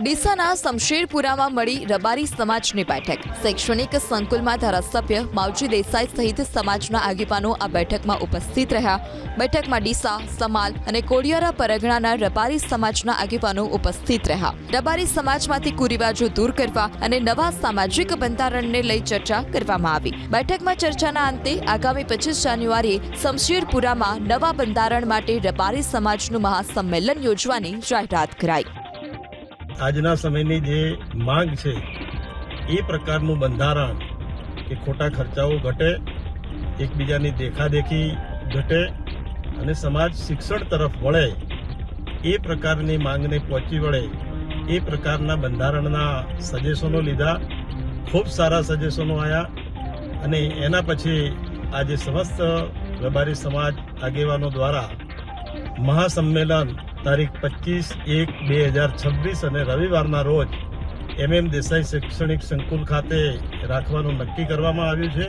ડીસાના શમશેરપુરામાં મળી રબારી સમાજની બેઠક. શૈક્ષણિક સંકુલમાં ધારાસભ્ય માવજી દેસાઈ સહિત સમાજના આગેવાનો આ બેઠકમાં ઉપસ્થિત રહ્યા. બેઠકમાં ડીસા, સમાલ અને કોડિયારા પરગણાના રબારી સમાજના આગેવાનો ઉપસ્થિત રહ્યા. રબારી સમાજમાંથી કુરિવાજો દૂર કરવા અને નવા સામાજિક બંધારણને લઈ ચર્ચા કરવામાં આવી. બેઠકમાં ચર્ચાના અંતે આગામી પચીસ જાન્યુઆરીએ શમશેરપુરામાં નવા બંધારણ માટે રબારી સમાજનું મહાસંમેલન યોજવાની જાહેરાત કરાઈ. આજના સમયની જે માંગ છે, એ પ્રકારનું બંધારણ કે ખોટા ખર્ચાઓ ઘટે, એકબીજાની દેખાદેખી ઘટે અને સમાજ શિક્ષણ તરફ વળે, એ પ્રકારની માંગને પહોંચી વળે, એ પ્રકારના બંધારણના સજેશનો લીધા, ખૂબ સારા સજેશનો આવ્યા અને એના પછી આજે સમસ્ત રબારી સમાજ આગેવાનો દ્વારા મહાસંમેલન તારીખ પચીસ એક બે હજાર છવ્વીસ અને રવિવારના રોજ એમ એમ દેસાઈ શૈક્ષણિક સંકુલ ખાતે રાખવાનું નક્કી કરવામાં આવ્યું છે.